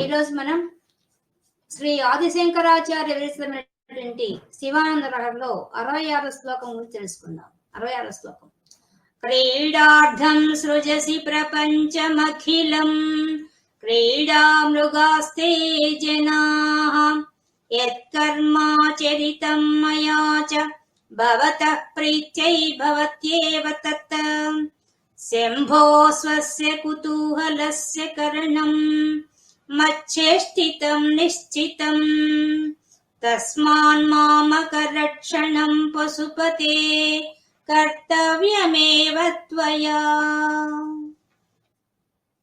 ఈ రోజు మనం శ్రీ ఆదిశంకరాచార్య విరచితమైనటువంటి శివానంద రహంలో అరవై ఆరో శ్లోకం గురించి తెలుసుకుందాం. అరవై ఆరో శ్లోకం. క్రీడార్థం సృజసి ప్రపంచమఖిలం. క్రీడా మృగాస్తే జనా. యత్కర్మాచరితం మయా చ భవత ప్రీత్యై భవత్యేవ తత్. శంభో స్వస్య కుతూహలస్య కరణం. మచ్చేష్టితం నిశ్చితం తస్మాన్మామకరక్షణం పశుపతే కర్తవ్యమేవ త్వయా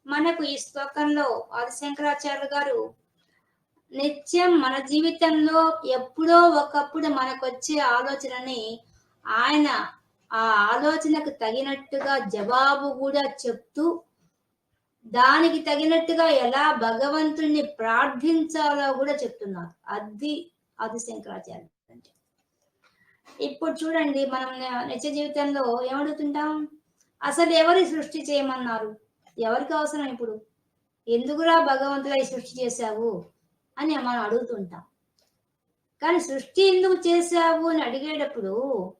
మనకు ఈ శ్లోకంలో ఆదిశంకరాచార్య గారు నిత్యం మన జీవితంలో ఎప్పుడో ఒకప్పుడు మనకొచ్చే ఆలోచనని ఆయన ఆ ఆలోచనకు తగినట్టుగా జవాబు కూడా చెప్తూ దానికి తగినట్టుగా ఎలా భగవంతుణ్ణి ప్రార్థించాలో కూడా చెప్తున్నారు. అది అది శంకరాచార్య అంటే. ఇప్పుడు చూడండి మనం నిత్య జీవితంలో ఏమడుగుతుంటాం? అసలు ఎవరి సృష్టి చేయమన్నారు? ఎవరికి అవసరం ఇప్పుడు? ఎందుకురా భగవంతుడా సృష్టి చేశావు? అని మనం అడుగుతుంటాం. కానీ సృష్టి ఎందుకు చేశావు అని అడిగేటప్పుడు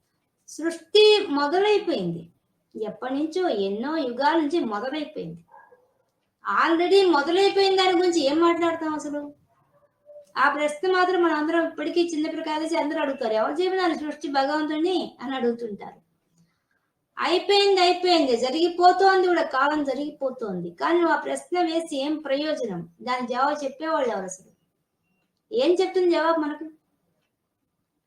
సృష్టి మొదలైపోయింది. ఎప్పటి నుంచో ఎన్నో యుగాల నుంచి మొదలైపోయింది. ఆల్రెడీ మొదలైపోయిన దాని గురించి ఏం మాట్లాడతాం అసలు? ఆ ప్రశ్న మాత్రం మన అందరం ఇప్పటికీ చిన్న కలిసి అందరూ అడుగుతారు. ఎవరు చెప్పినారు సృష్టి భగవంతుడిని అని అడుగుతుంటారు. అయిపోయింది అయిపోయింది. జరిగిపోతోంది కూడా కాలం జరిగిపోతోంది. కానీ నువ్వు ఆ ప్రశ్న వేసి ఏం ప్రయోజనం? దాని జవాబు చెప్పేవాళ్ళు ఎవరు అసలు? ఏం చెప్తుంది జవాబు మనకు?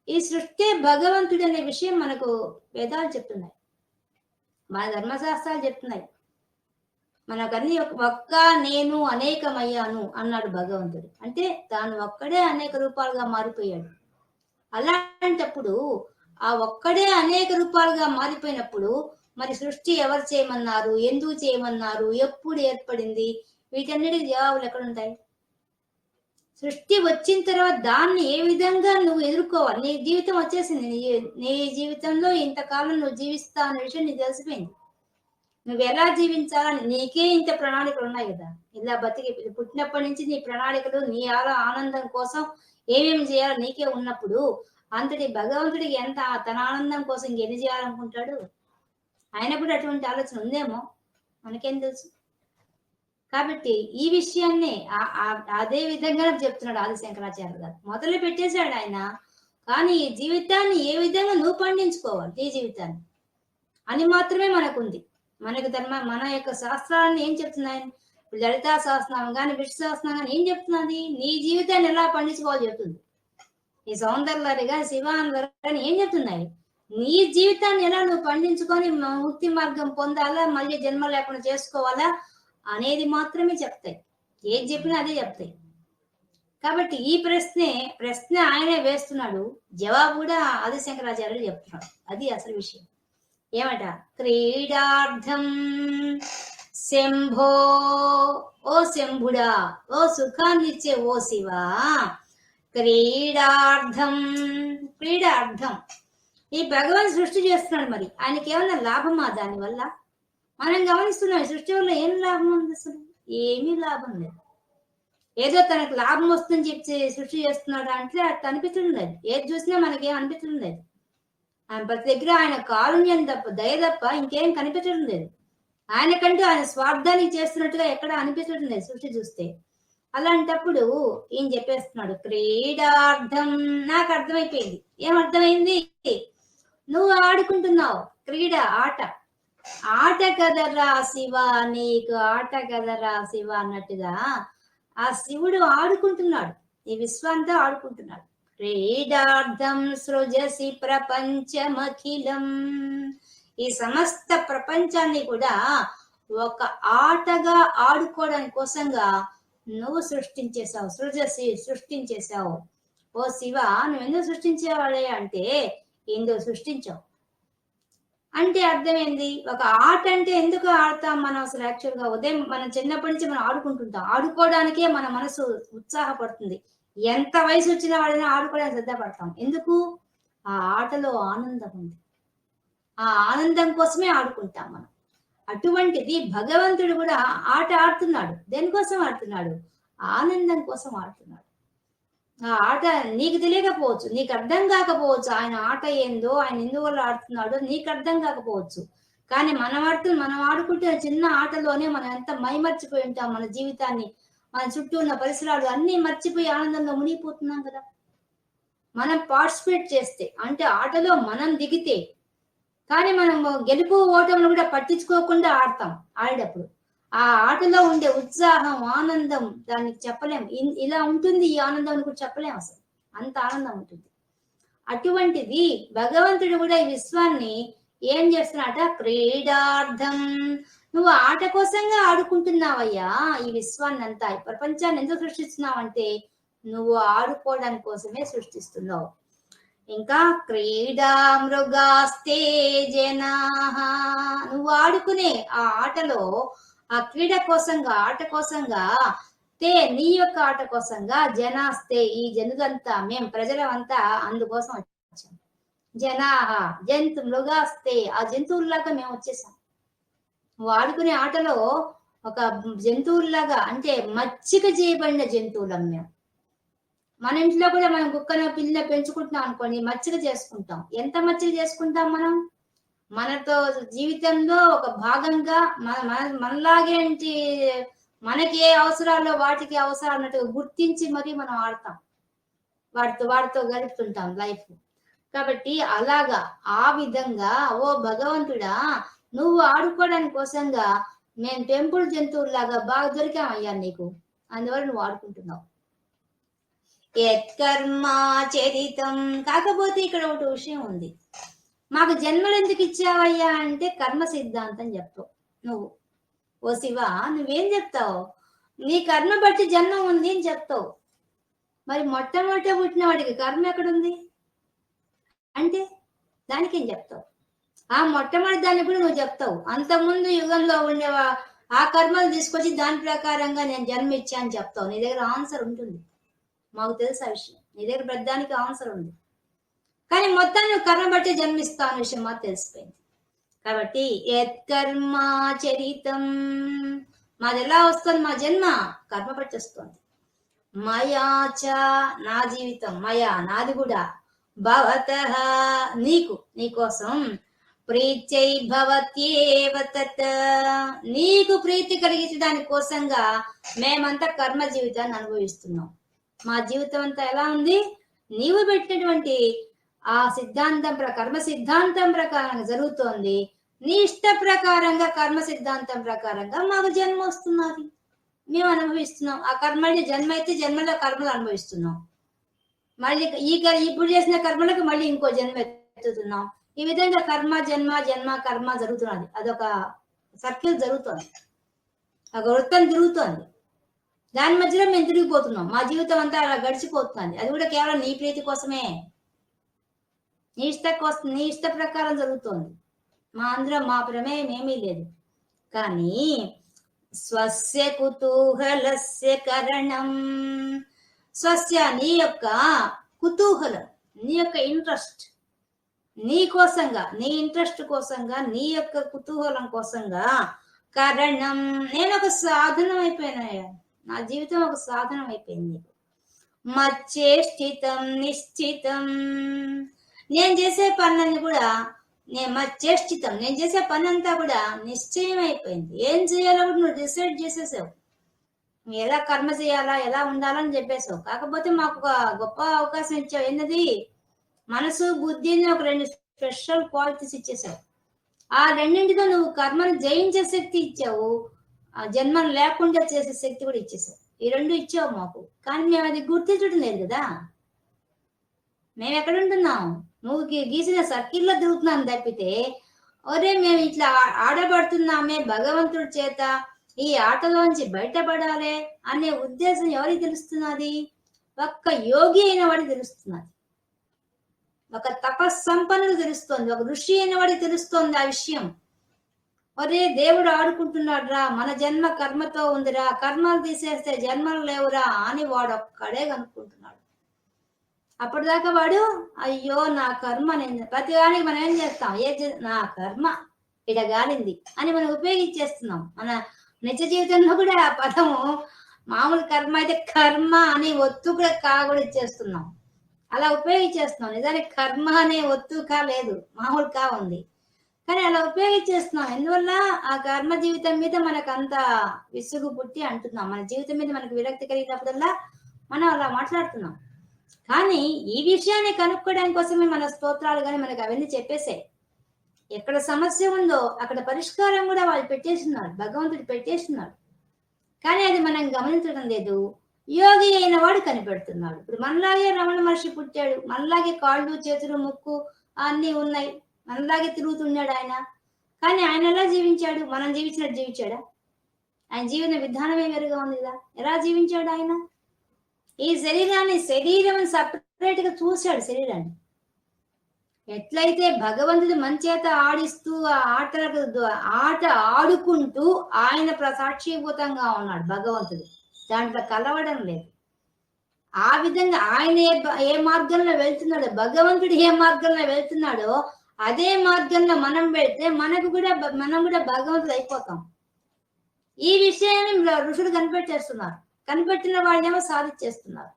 ఈ సృష్టి భగవంతుడు అనే విషయం మనకు వేదాలు చెప్తున్నాయి. మన ధర్మశాస్త్రాలు చెప్తున్నాయి. మనకన్నీ ఒక్క నేను అనేకమయ్యాను అన్నాడు భగవంతుడు. అంటే తాను ఒక్కడే అనేక రూపాలుగా మారిపోయాడు. అలాంటప్పుడు ఆ ఒక్కడే అనేక రూపాలుగా మారిపోయినప్పుడు మరి సృష్టి ఎవరు చేయమన్నారు? ఎందుకు చేయమన్నారు? ఎప్పుడు ఏర్పడింది? వీటన్నిటికి జవాబులు ఎక్కడుంటాయి సృష్టి వచ్చిన తర్వాత దాన్ని ఏ విధంగా నువ్వు ఎదుర్కోవాలి? నీ జీవితం వచ్చేసింది. నీ నీ జీవితంలో ఇంతకాలం నువ్వు జీవిస్తా అనే విషయం నీకు తెలిసిపోయింది. నువ్వు ఎలా జీవించాలని నీకే ఇంత ప్రణాళికలు ఉన్నాయి కదా. ఇలా బతికి పుట్టినప్పటి నుంచి నీ ప్రణాళికలు నీ ఆలో ఆనందం కోసం ఏమేమి చేయాలో నీకే ఉన్నప్పుడు అంతటి భగవంతుడికి ఎంత తన ఆనందం కోసం ఇంకెన్ని చేయాలనుకుంటాడు? ఆయన కూడా అటువంటి ఆలోచన ఉందేమో? మనకేం తెలుసు? కాబట్టి ఈ విషయాన్ని అదే విధంగా చెప్తున్నాడు ఆది శంకరాచార్య గారు. మొదలు పెట్టేశాడు ఆయన. కానీ ఈ జీవితాన్ని ఏ విధంగా నువ్వు పండించుకోవాలి? నీ జీవితాన్ని. అని మాత్రమే మనకుంది. మనకు ధర్మ మన యొక్క శాస్త్రాలను ఏం చెప్తున్నాయి? లలితా శాస్త్రం కానీ విష్ణు శాస్త్రం కానీ ఏం చెప్తున్నది? నీ జీవితాన్ని ఎలా పండించుకోవాలి చెప్తుంది. ఈ సౌందర్యాలు కానీ శివానందరు కానీ ఏం చెప్తున్నాయి? నీ జీవితాన్ని ఎలా నువ్వు పండించుకొని ముక్తి మార్గం పొందాలా మళ్ళీ జన్మ లేకుండా చేసుకోవాలా అనేది మాత్రమే చెప్తాయి. ఏది చెప్పినా అదే చెప్తాయి. కాబట్టి ఈ ప్రశ్నే ప్రశ్న ఆయనే వేస్తున్నాడు. జవాబు కూడా ఆదిశంకరాచార్యులు చెప్తున్నాడు అది అసలు విషయం. ఏమట? క్రీడార్థం. శంభో. ఓ శంభుడా ఓ సుఖాన్నిచ్చే ఓ శివా. క్రీడార్థం. క్రీడార్థం. ఈ భగవాన్ సృష్టి చేస్తున్నాడు మరి. ఆయనకి ఏమన్నా లాభమా దానివల్ల? మనం గమనిస్తున్నాం సృష్టి వల్ల ఏం లాభం ఉంది అసలు? ఏమీ లాభం లేదు. ఏదో తనకు లాభం వస్తుందని చెప్పి సృష్టి చేస్తున్నాడు అంటే అట్లా అనిపించడం లేదు ఏది చూసినా మనకేం అనిపించడం లేదు ఆయన ప్రతి దగ్గర ఆయన కారుణ్యం తప్ప దయ తప్ప ఇంకేం కనిపించడం లేదు. ఆయనకంటూ ఆయన స్వార్థానికి చేస్తున్నట్టుగా ఎక్కడ అనిపించడం లేదు సృష్టి చూస్తే. అలాంటప్పుడు ఏం చెప్పేస్తున్నాడు క్రీడార్థం నాకు అర్థమైపోయింది. ఏం అర్థమైంది? నువ్వు ఆడుకుంటున్నావు క్రీడ ఆట. ఆట కదరా శివ నీకు ఆట కదరా శివ అన్నట్టుగా ఆ శివుడు ఆడుకుంటున్నాడు. ఈ విశ్వంతా ఆడుకుంటున్నాడు. క్రీడార్థం సృజసి ప్రపంచమఖిలం. ఈ సమస్త ప్రపంచాన్ని కూడా ఒక ఆటగా ఆడుకోవడానికి కోసంగా నువ్వు సృష్టించేశావు సృజసి సృష్టించేశావు. ఓ శివ నువ్వు ఎందుకు సృష్టించేవాడే అంటే ఎందుకు సృష్టించావు. అంటే అర్థమైంది ఒక ఆట అంటే ఎందుకు ఆడతాం మనం అసలు యాక్చువల్గా ఉదయం మనం చిన్నప్పటి నుంచి మనం ఆడుకుంటుంటాం. ఆడుకోవడానికే మన మనసు ఉత్సాహపడుతుంది. ఎంత వయసు వచ్చిన వాళ్ళని ఆడుకోవడానికి సిద్ధపడతాం ఎందుకు? ఆ ఆటలో ఆనందం ఉంది. ఆ ఆనందం కోసమే ఆడుకుంటాం మనం. అటువంటిది భగవంతుడు కూడా ఆట ఆడుతున్నాడు. దేనికోసం ఆడుతున్నాడు? ఆనందం కోసం ఆడుతున్నాడు. ఆ ఆట నీకు తెలియకపోవచ్చు నీకు అర్థం కాకపోవచ్చు ఆయన ఆట ఏందో ఆయన ఎందువల్ల ఆడుతున్నాడో నీకు అర్థం కాకపోవచ్చు. కానీ మనం ఆడుతు మనం ఆడుకుంటే చిన్న ఆటలోనే మనం ఎంత మైమర్చిపోయి ఉంటాం మన జీవితాన్ని. మన చుట్టూ ఉన్న పరిసరాలు అన్ని మర్చిపోయి ఆనందంలో మునిగిపోతున్నాం కదా. మనం పార్టిసిపేట్ చేస్తే అంటే ఆటలో మనం దిగితే కానీ మనం గెలుపు ఓటములు కూడా పట్టించుకోకుండా ఆడతాం ఆడేటప్పుడు. ఆ ఆటలో ఉండే ఉత్సాహం ఆనందం దానికి చెప్పలేం. ఇలా ఉంటుంది ఈ ఆనందం అని కూడా చెప్పలేం అసలు. అంత ఆనందం ఉంటుంది. అటువంటిది భగవంతుడు కూడా ఈ విశ్వాన్ని ఏం చేస్తున్నాట క్రీడార్థం నువ్వు ఆట కోసంగా ఆడుకుంటున్నావయ్యా ఈ విశ్వాన్ని అంతా ఈ ప్రపంచాన్ని ఎందుకు సృష్టిస్తున్నావంటే నువ్వు ఆడుకోవడానికి కోసమే సృష్టిస్తున్నావు. ఇంకా క్రీడా మృగాస్తే జనా. నువ్వు ఆడుకునే ఆ ఆటలో ఆ క్రీడ కోసంగా ఆట కోసంగా తే నీ యొక్క ఆట కోసంగా జనాస్తే ఈ జనులంతా మేం ప్రజలమంతా అందుకోసం వచ్చాం. జనాహ జంతు మృగాస్తే ఆ జంతువుల్లాగా మేము వచ్చేసాం. వాడుకునే ఆటలో ఒక జంతువుల్లాగా అంటే మచ్చిక చేయబడిన జంతువులం మేము మన ఇంట్లో కూడా మనం కుక్కన పిల్ల పెంచుకుంటున్నాం అనుకోండి మచ్చిక చేసుకుంటాం. ఎంత మచ్చిక చేసుకుంటాం మనం? మనతో జీవితంలో ఒక భాగంగా మన మన మనలాగేంటి మనకి ఏ అవసరాల్లో వాటికి అవసరాలు అన్నట్టుగా గుర్తించి మరి మనం ఆడతాం. వాటితో వాటితో గడుపుతుంటాం లైఫ్. కాబట్టి అలాగా ఆ విధంగా ఓ భగవంతుడా నువ్వు ఆడుకోవడానికి కోసంగా మేము టెంపుల్ జంతువుల్లాగా బాగా దొరికామయ్యా నీకు. అందువల్ల నువ్వు ఆడుకుంటున్నావు. యత్కర్మా చరితం కాకపోతే ఇక్కడ ఒకటి విషయం ఉంది. మాకు జన్మలు ఎందుకు ఇచ్చావయ్యా అంటే కర్మ సిద్ధాంతం చెప్తావు నువ్వు. ఓ శివ నువ్వేం చెప్తావు? నీ కర్మ బట్టి జన్మ ఉంది అని చెప్తావు. మరి మొట్టమొదట పుట్టిన వాడికి కర్మ ఎక్కడుంది? అంటే దానికేం చెప్తావు? ఆ మొట్టమొదటి దాన్ని కూడా నువ్వు చెప్తావు. అంతకుముందు యుగంలో ఉండేవా ఆ కర్మలు తీసుకొచ్చి దాని ప్రకారంగా నేను జన్మ ఇచ్చా అని చెప్తావు. నీ దగ్గర ఆన్సర్ ఉంటుంది. మాకు తెలుసు ఆ విషయం. నీ దగ్గర ప్రతిదానికి ఆన్సర్ ఉంది. కానీ మొత్తాన్ని నువ్వు కర్మ బట్టి జన్మిస్తావు అనే విషయం మాకు తెలిసిపోయింది. కాబట్టి యత్కర్మ చరితం. మాది ఎలా వస్తుంది? మా జన్మ కర్మ బట్టి వస్తుంది. మయాచ నా జీవితం. మయా నాది కూడా. భవత నీకు నీకోసం ప్రీత్యై తత్. నీకు ప్రీతి కలిగించడానికి కోసంగా మేమంతా కర్మ జీవితాన్ని అనుభవిస్తున్నాం. మా జీవితం అంతా ఎలా ఉంది? నీవు పెట్టినటువంటి ఆ సిద్ధాంతం కర్మ సిద్ధాంతం ప్రకారంగా జరుగుతోంది. నీ ఇష్ట ప్రకారంగా కర్మ సిద్ధాంతం ప్రకారంగా మాకు జన్మ వస్తున్నది. మేము అనుభవిస్తున్నాం. ఆ కర్మల్ని జన్మ అయితే జన్మలో కర్మలు అనుభవిస్తున్నాం. మళ్ళీ ఈ ఇప్పుడు చేసిన కర్మలకు మళ్ళీ ఇంకో జన్మ ఎత్తుతున్నాం. ఈ విధంగా కర్మ జన్మ జన్మ కర్మ జరుగుతున్నది. అదొక సర్కిల్ జరుగుతోంది. ఒక వృత్తం తిరుగుతోంది. దాని మధ్యలో మేము తిరిగిపోతున్నాం. మా జీవితం అంతా అలా గడిచిపోతుంది అది కూడా కేవలం నీ ప్రీతి కోసమే. నీ ఇష్ట కోసం నీ ఇష్ట ప్రకారం జరుగుతోంది. మా అందరం మా ప్రమేయం ఏమీ లేదు. కానీ స్వస్య కుతూహలస్య కరణం. స్వస్య నీ యొక్క కుతూహలం నీ యొక్క ఇంట్రెస్ట్. నీ కోసంగా నీ ఇంట్రెస్ట్ కోసంగా నీ యొక్క కుతూహలం కోసంగా కరణం నేను ఒక సాధనం అయిపోయినాయా నా జీవితం ఒక సాధనం అయిపోయింది. మచ్చేష్టితం నిశ్చితం. నేను చేసే పనులన్నీ కూడా నేను మచ్చేష్టితం నేను చేసే పని అంతా కూడా నిశ్చయం అయిపోయింది. ఏం చేయాలో కూడా నువ్వు డిసైడ్ చేసేసావు. నువ్వు ఎలా కర్మ చేయాలా ఎలా ఉండాలని చెప్పేసావు. కాకపోతే మాకు ఒక గొప్ప అవకాశం ఇచ్చావు. ఏంటది మనసు బుద్ధిని ఒక రెండు స్పెషల్ క్వాలిటీస్ ఇచ్చేసావు ఆ రెండింటితో నువ్వు కర్మను జయించే శక్తి ఇచ్చావు. ఆ జన్మను లేకుండా చేసే శక్తి కూడా ఇచ్చేసావు ఈ రెండు ఇచ్చావు మాకు. కానీ మేము అది గుర్తించడం లేదు కదా. మేము ఎక్కడ ఉంటున్నాం? నువ్వు గీసిన సర్కిల్లో తిరుగుతున్నాం తప్పితే ఒరే మేము ఇట్లా ఆడబడుతున్నామే భగవంతుడి చేత ఈ ఆటలోంచి బయటపడాలి అనే ఉద్దేశం ఎవరికి తెలుస్తున్నది? ఒక్క యోగి అయిన వాడికి తెలుస్తున్నది. ఒక తపస్సంపన్నులు తెలుస్తోంది ఒక ఋషి అయిన వాడికి తెలుస్తోంది ఆ విషయం. ఒరే దేవుడు ఆడుకుంటున్నాడు రా మన జన్మ కర్మతో ఉందిరా కర్మలు తీసేస్తే జన్మలు లేవురా అని వాడు ఒక్కడే కనుక్కుంటున్నాడు అప్పటిదాకా వాడు అయ్యో నా కర్మ నేను ప్రతిదానికి మనం ఏం చేస్తాం? ఏ చే- నా కర్మ ఇడగాలింది అని మనం ఉపయోగించేస్తున్నాం. మన నిజ జీవితంలో కూడా ఆ పదము మామూలు కర్మ అయితే కర్మ అని ఒత్తు కూడా కా చేస్తున్నాం. అలా ఉపయోగించేస్తున్నాం. నిజానికి కర్మ అనే ఒత్తు కా లేదు మామూలు కా ఉంది. కానీ అలా ఉపయోగించేస్తున్నాం. ఎందువల్ల? ఆ కర్మ జీవితం మీద మనకు అంత విసుగు పుట్టి అంటున్నాం. మన జీవితం మీద మనకు విరక్తి కలిగినప్పుడల్లా మనం అలా మాట్లాడుతున్నాం. కానీ ఈ విషయాన్ని కనుక్కోవడానికి కోసమే మన స్తోత్రాలు కానీ మనకు అవన్నీ చెప్పేసాయి ఎక్కడ సమస్య ఉందో అక్కడ పరిష్కారం కూడా వాళ్ళు పెట్టేస్తున్నారు. భగవంతుడు పెట్టేస్తున్నాడు కానీ అది మనం గమనించడం లేదు. యోగి అయిన వాడు కనిపెడుతున్నాడు. ఇప్పుడు మనలాగే రమణ మహర్షి పుట్టాడు. మనలాగే కాళ్ళు చేతులు ముక్కు అన్నీ ఉన్నాయి. మనలాగే తిరుగుతున్నాడు ఆయన. కానీ ఆయన ఎలా జీవించాడు? మనం జీవించినట్టు జీవించాడా? ఆయన జీవన విధానమే వేరుగా ఉంది కదా? ఎలా జీవించాడు ఆయన? ఈ శరీరాన్ని శరీరం సపరేట్గా చూశాడు శరీరాన్ని. ఎట్లయితే భగవంతుడు మంచేత ఆడిస్తూ ఆ ఆటలకు ఆట ఆడుకుంటూ ఆయన ప్ర- సాక్షిభూతంగా ఉన్నాడు భగవంతుడు. దాంట్లో కలవడం లేదు. ఆ విధంగా ఆయన ఏ ఏ మార్గంలో వెళ్తున్నాడో భగవంతుడు ఏ మార్గంలో వెళ్తున్నాడో అదే మార్గంలో మనం వెళ్తే మనకు కూడా మనం కూడా భగవంతుడు అయిపోతాం. ఈ విషయాన్ని ఋషులు కనిపెట్టేస్తున్నారు. కనిపెట్టిన వాళ్ళేమో సాధించేస్తున్నారు.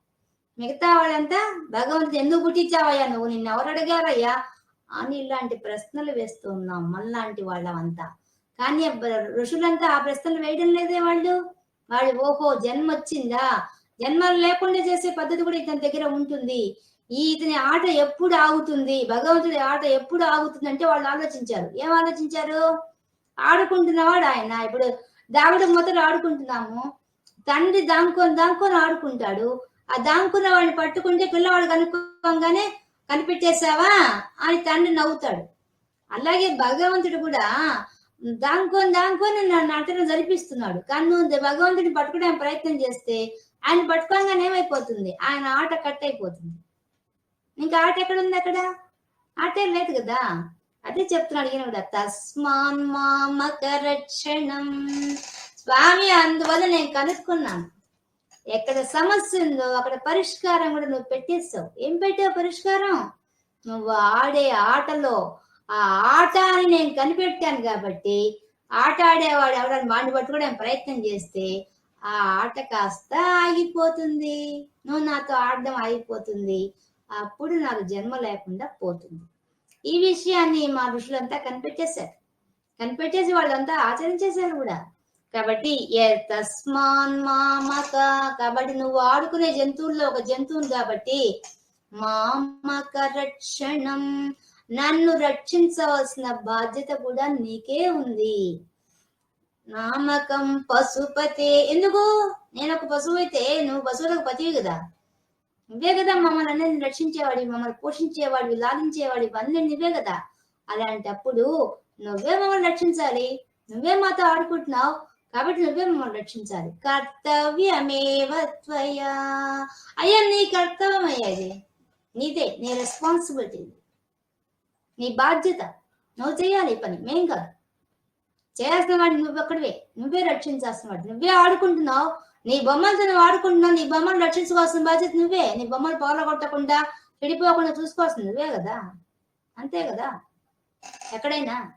మిగతా వాళ్ళంతా భగవంతుడు ఎందుకు పుట్టించావయ్యా నువ్వు? నిన్ను ఎవరు అడిగారయ్యా? అని ఇలాంటి ప్రశ్నలు వేస్తున్నాం మనలాంటి వాళ్ళమంతా. కానీ ఋషులంతా ఆ ప్రశ్నలు వేయడం లేదే వాళ్ళు. వాళ్ళు ఓహో జన్మ వచ్చిందా జన్మలు లేకుండా చేసే పద్ధతి కూడా ఇతని దగ్గర ఉంటుంది. ఈ ఇతని ఆట ఎప్పుడు ఆగుతుంది? భగవంతుడి ఆట ఎప్పుడు ఆగుతుంది అంటే వాళ్ళు ఆలోచించారు. ఏం ఆలోచించారు? ఆడుకుంటున్నవాడు ఆయన. ఇప్పుడు దాగుడు మొదలు ఆడుకుంటున్నాము. తండ్రి దాంకొని దాంకొని ఆడుకుంటాడు. ఆ దాంకున్న వాడిని పట్టుకుంటే పిల్లవాడు కనుక్కోగానే కనిపెట్టేశావా? అని తండ్రి నవ్వుతాడు. అలాగే భగవంతుడు కూడా దాంకొని దాంకొని నన్ను అతను జరిపిస్తున్నాడు. కానీ నువ్వు భగవంతుడిని పట్టుకోవడానికి ప్రయత్నం చేస్తే ఆయన పట్టుకోగానే ఏమైపోతుంది? ఆయన ఆట కట్ అయిపోతుంది. ఇంకా ఆట ఎక్కడ ఉంది అక్కడ? ఆట లేదు కదా? అదే చెప్తున్నాడు ఈయన కూడా. తస్మాన్ మామకరక్షణం. స్వామి అందువల్ల నేను కనుక్కున్నాను. ఎక్కడ సమస్య ఉందో అక్కడ పరిష్కారం కూడా నువ్వు పెట్టేస్తావు ఏం పెట్టావు పరిష్కారం? నువ్వు ఆడే ఆటలో ఆ ఆట అని నేను కనిపెట్టాను కాబట్టి ఆట ఆడేవాడు ఎవడని వాడిని పట్టుకోవడానికి ప్రయత్నం చేస్తే ఆ ఆట కాస్త ఆగిపోతుంది. నువ్వు నాతో ఆడడం ఆగిపోతుంది. అప్పుడు నాకు జన్మ లేకుండా పోతుంది. ఈ విషయాన్ని మా ఋషులంతా కనిపెట్టేశారు. కనిపెట్టేసి వాళ్ళంతా ఆచరించేశారు కూడా. కాబట్టి ఏ తస్మాన్ మామక. కాబట్టి నువ్వు ఆడుకునే జంతువుల్లో ఒక జంతువును కాబట్టి మామక రక్షణం. నన్ను రక్షించవలసిన బాధ్యత కూడా నీకే ఉంది. నామకం పశుపతే. ఎందుకు? నేను ఒక పశువు అయితే నువ్వు పశువులకు పతివి కదా. నువ్వే కదా మమ్మల్ని అన్నీ రక్షించేవాడి మమ్మల్ని పోషించేవాడివి లాలించేవాడివి అన్నీ నువ్వే కదా. అలాంటప్పుడు నువ్వే మమ్మల్ని రక్షించాలి. నువ్వే మాతో ఆడుకుంటున్నావు కాబట్టి నువ్వే మమ్మల్ని రక్షించాలి. కర్తవ్యమేవ త్వయా. అయ్యా నీ కర్తవ్యం అయ్యేది నీదే నీ రెస్పాన్సిబిలిటీ నీ బాధ్యత. నువ్వు చేయాలి పని. మేం కాదు. చేయాల్సిన వాడిని నువ్వు ఒక్కడివే. నువ్వే రక్షించాల్సిన వాడు నువ్వే ఆడుకుంటున్నావు. నీ బొమ్మలతో నువ్వు ఆడుకుంటున్నావు. నీ బొమ్మలు రక్షించుకోవాల్సిన బాధ్యత నువ్వే. నీ బొమ్మలు పగలగొట్టకుండా చెడిపోకుండా చూసుకోవాల్సింది నువ్వే కదా? అంతే కదా? ఎక్కడైనా.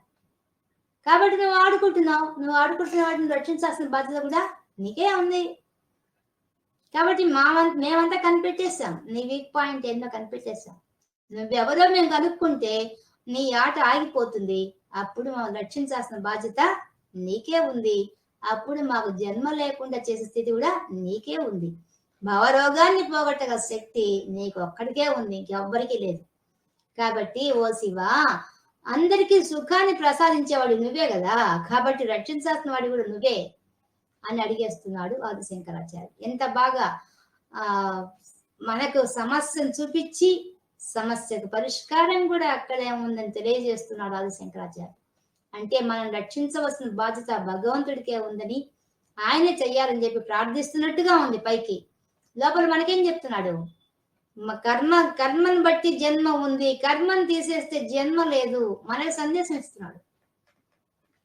కాబట్టి నువ్వు ఆడుకుంటున్నావు. నువ్వు ఆడుకుంటున్న వాటిని రక్షించాల్సిన బాధ్యత కూడా నీకే ఉంది. కాబట్టి మా మేమంతా కనిపెట్టేస్తాం నీ వీక్ పాయింట్ ఏందో కనిపెట్టేస్తాం నువ్వెవరో మేము కనుక్కుంటే నీ ఆట ఆగిపోతుంది. అప్పుడు మమ్మల్ని రక్షించాల్సిన బాధ్యత నీకే ఉంది. అప్పుడు మాకు జన్మ లేకుండా చేసే స్థితి కూడా నీకే ఉంది. భవరోగాన్ని పోగొట్టగల శక్తి నీకు ఒక్కడికే ఉంది. ఇంకెవ్వరికీ లేదు. కాబట్టి ఓ శివ అందరికీ సుఖాన్ని ప్రసాదించేవాడు నువ్వే కదా. కాబట్టి రక్షించాల్సిన వాడు కూడా నువ్వే అని అడిగేస్తున్నాడు ఆది శంకరాచార్య ఎంత బాగా ఆ మనకు సమస్యను చూపించి సమస్యకు పరిష్కారం కూడా అక్కడే ఉందని తెలియజేస్తున్నాడు ఆది శంకరాచార్య అంటే మనం రక్షించవలసిన బాధ్యత భగవంతుడికే ఉందని ఆయనే చెయ్యాలని చెప్పి ప్రార్థిస్తున్నట్టుగా ఉంది పైకి. లోపల మనకేం చెప్తున్నాడు? కర్మ కర్మను బట్టి జన్మ ఉంది. కర్మను తీసేస్తే జన్మ లేదు. మనకి సందేశం ఇస్తున్నాడు.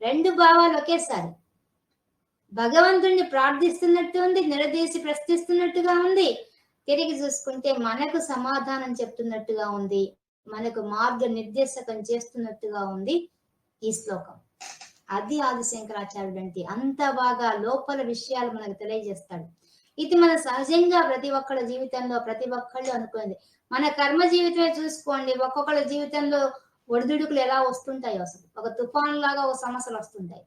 రెండు భావాలు ఒకేసారి. భగవంతుడిని ప్రార్థిస్తున్నట్టు ఉంది నిరదీసి ప్రశ్నిస్తున్నట్టుగా ఉంది. తిరిగి చూసుకుంటే మనకు సమాధానం చెప్తున్నట్టుగా ఉంది. మనకు మార్గ నిర్దేశకం చేస్తున్నట్టుగా ఉంది ఈ శ్లోకం. అది ఆదిశంకరాచార్యుడు అంటే అంత బాగా లోపల విషయాలు మనకు తెలియజేస్తాడు. ఇది మన సహజంగా ప్రతి ఒక్కళ్ళ జీవితంలో ప్రతి ఒక్కళ్ళు అనుకునేది. మన కర్మ జీవితమే చూసుకోండి. ఒక్కొక్కళ్ళ జీవితంలో ఒడిదుడుకులు ఎలా వస్తుంటాయి అసలు. ఒక తుఫాన్ లాగా ఒక సమస్యలు వస్తుంటాయి.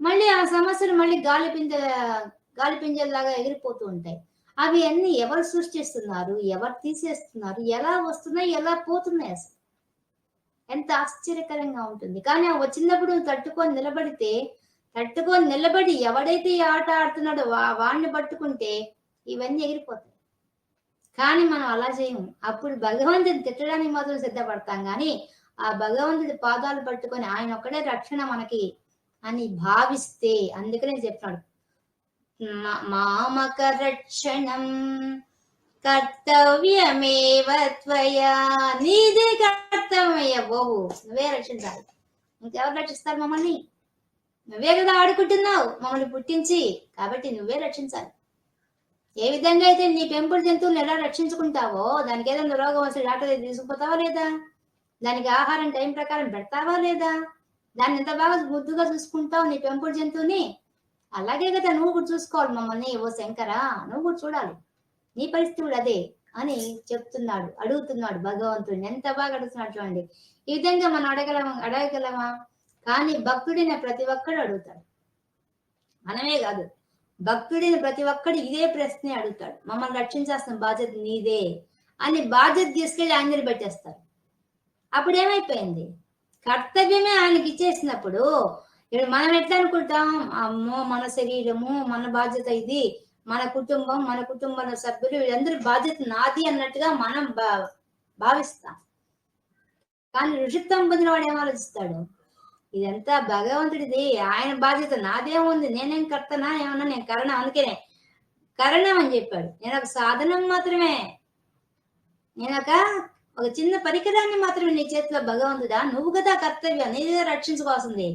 మళ్ళీ ఆ సమస్యలు మళ్ళీ గాలిపింజ గాలిపింజల్లాగా ఎగిరిపోతూ ఉంటాయి. అవి అన్ని ఎవరు సృష్టిస్తున్నారు? ఎవరు తీసేస్తున్నారు? ఎలా వస్తున్నాయి? ఎలా పోతున్నాయి అసలు? ఎంత ఆశ్చర్యకరంగా ఉంటుంది. కానీ ఆ వచ్చినప్పుడు తట్టుకొని నిలబడితే తట్టుకొని నిలబడి ఎవడైతే ఈ ఆట ఆడుతున్నాడో వా వాడిని పట్టుకుంటే ఇవన్నీ ఎగిరిపోతాయి. కానీ మనం అలా చేయము. అప్పుడు భగవంతుని తిట్టడానికి మాత్రం సిద్ధపడతాం. కానీ ఆ భగవంతుడి పాదాలు పట్టుకొని ఆయన ఒక్కడే రక్షణ మనకి అని భావిస్తే అందుకనే చెప్తున్నాడు. "మా- కర్తవ్యమేవ త్వయా నీదే కర్తవ్యమయ్య బాబు నువ్వే రక్షించాలి. ఇంకెవరు రక్షిస్తారు మమ్మల్ని? నువ్వే కదా ఆడుకుంటున్నావు మమ్మల్ని పుట్టించి. కాబట్టి నువ్వే రక్షించాలి. ఏ విధంగా అయితే నీ పెంపుడు జంతువులను ఎలా రక్షించుకుంటావో దానికి ఏదైనా రోగం వస్తే డాక్టర్ దగ్గరికి తీసుకుపోతావా లేదా? దానికి ఆహారం టైం ప్రకారం పెడతావా లేదా? దాన్ని ఎంత బాగా ముద్దుగా చూసుకుంటావు నీ పెంపుడు జంతువుని? అలాగే కదా నువ్వు కూడా చూసుకోవాలి మమ్మల్ని ఓ శంకరా నువ్వు కూడా చూడాలి. నీ పరిస్థితి కూడా అదే అని చెప్తున్నాడు అడుగుతున్నాడు భగవంతుడిని. ఎంత బాగా అడుగుతున్నాడు చూడండి. ఈ విధంగా మనం అడగలమా? అడగగలమా? కానీ భక్తుడిని ప్రతి ఒక్కడు అడుగుతాడు. మనమే కాదు భక్తుడిని ప్రతి ఒక్కడు ఇదే ప్రశ్నే అడుగుతాడు. మమ్మల్ని రక్షించాల్సిన బాధ్యత నీదే అని బాధ్యత తీసుకెళ్ళి ఆయన పెట్టేస్తారు. అప్పుడు ఏమైపోయింది కర్తవ్యమే ఆయనకి ఇచ్చేసినప్పుడు మనం ఎట్లా అనుకుంటాం? అమ్మో మన శరీరము మన బాధ్యత ఇది మన కుటుంబం మన కుటుంబంలో సభ్యులు వీళ్ళందరూ బాధ్యత నాది అన్నట్టుగా మనం భావిస్తాం. కానీ ఋషిత్వం పొందిన వాడు ఏం ఆలోచిస్తాడు? ఇదంతా భగవంతుడిది ఆయన బాధ్యత నాదేముంది నేనేం కర్తనా ఏమన్నా నేను కరణం? అందుకనే కరణం అని చెప్పాడు. నేను ఒక సాధనం మాత్రమే. నేను ఒక ఒక చిన్న పరికరాన్ని మాత్రమే నీ చేతిలో భగవంతుడా? నువ్వు కదా కర్తవ్యం నీ రక్షించుకోవాల్సింది.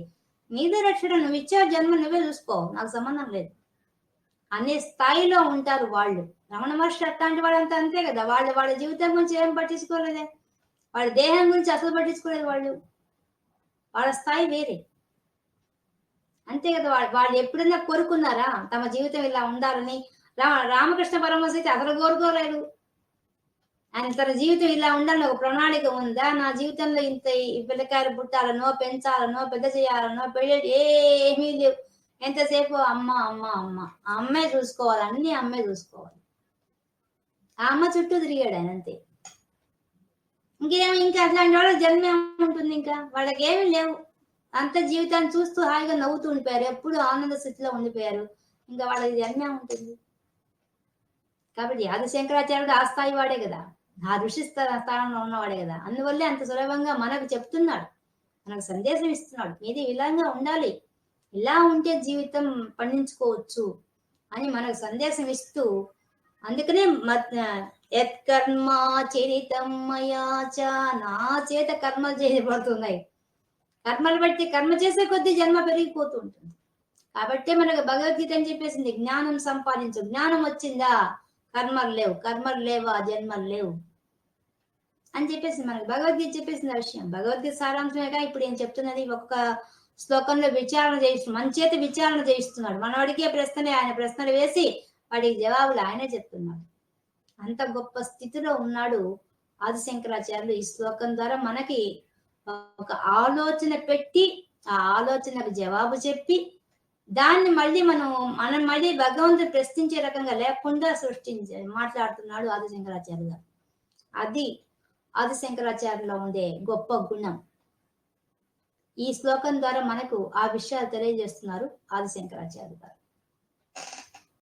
నీదే రక్షణ నువ్వు ఇచ్చే జన్మ నువ్వే చూసుకో నాకు సంబంధం లేదు. అనే స్థాయిలో ఉంటారు వాళ్ళు. రమణ మహర్షి అట్లాంటి వాళ్ళంతా అంతే కదా. వాళ్ళు వాళ్ళ జీవితం గురించి ఏం పట్టించుకోలేదే. వాళ్ళ దేహం గురించి అసలు పట్టించుకోలేదు వాళ్ళు. వాళ్ళ స్థాయి వేరే. అంతే కదా వాళ్ళు వాళ్ళు ఎప్పుడైనా కోరుకున్నారా? తమ జీవితం ఇలా ఉండాలని? రా రామకృష్ణ పరమహంస అయితే అసలు కోరుకోలేదు. ఆయన తన జీవితం ఇలా ఉండాలని ఒక ప్రణాళిక ఉందా? నా జీవితంలో ఇంత పిల్లకాయలు పుట్టాలనో పెంచాలనో పెద్ద చేయాలనో పెళ్ళి ఏమీ లేవు. ఎంతసేపు? అమ్మ అమ్మ అమ్మ. ఆ అమ్మే చూసుకోవాలి. అన్ని అమ్మే చూసుకోవాలి. ఆ అమ్మ చుట్టూ తిరిగాడు ఆయన అంతే. ఇంకేమో? ఇంకా అట్లాంటి వాళ్ళ జన్మ ఉంటుంది ఇంకా. వాళ్ళకి ఏమీ లేవు. అంత జీవితాన్ని చూస్తూ హాయిగా నవ్వుతూ ఉండిపోయారు. ఎప్పుడు ఆనంద స్థితిలో ఉండిపోయారు. ఇంకా వాళ్ళకి జన్మే ఉంటుంది. కాబట్టి ఆది శంకరాచార్యుడు ఆ స్థాయి వాడే కదా. ఆ ఋషి స్థా- స్థానంలో ఉన్నవాడే కదా. అందువల్లే అంత సులభంగా మనకు చెప్తున్నాడు. మనకు సందేశం ఇస్తున్నాడు. మీది ఇలాగా ఉండాలి. ఇలా ఉంటే జీవితం పండించుకోవచ్చు అని మనకు సందేశం ఇస్తూ అందుకనే యత్కర్మ చరితం మయా నా చేత కర్మలు చేయబడుతున్నాయి. కర్మలు బట్టి కర్మ చేసే కొద్దీ జన్మ పెరిగిపోతూ ఉంటుంది. కాబట్టి మనకు భగవద్గీత అని చెప్పేసింది జ్ఞానం సంపాదించు జ్ఞానం వచ్చిందా? కర్మలు లేవు కర్మలు లేవా జన్మలు లేవు. అని చెప్పేసి మనకు భగవద్గీత చెప్పేసిన విషయం. భగవద్గీత సారాంశమేగా ఇప్పుడు ఏం చెప్తున్నది ఒక్క శ్లోకంలో విచారణ చేయిస్తు మన అయితే విచారణ చేయిస్తున్నాడు. మనం ప్రశ్నలే ఆయన ప్రశ్నలు వేసి వాడికి జవాబులు ఆయనే చెప్తున్నాడు. అంత గొప్ప స్థితిలో ఉన్నాడు ఆదిశంకరాచార్యులు ఈ శ్లోకం ద్వారా మనకి ఒక ఆలోచన పెట్టి ఆ ఆలోచనకు జవాబు చెప్పి దాన్ని మళ్ళీ మనం మనం మళ్ళీ భగవంతుడు ప్రశ్నించే రకంగా లేకుండా సృష్టించే మాట్లాడుతున్నాడు ఆదిశంకరాచార్య గారు. అది ఆదిశంకరాచార్యలో ఉండే గొప్ప గుణం. ఈ శ్లోకం ద్వారా మనకు ఆ విషయాలు తెలియజేస్తున్నారు ఆదిశంకరాచార్య గారు.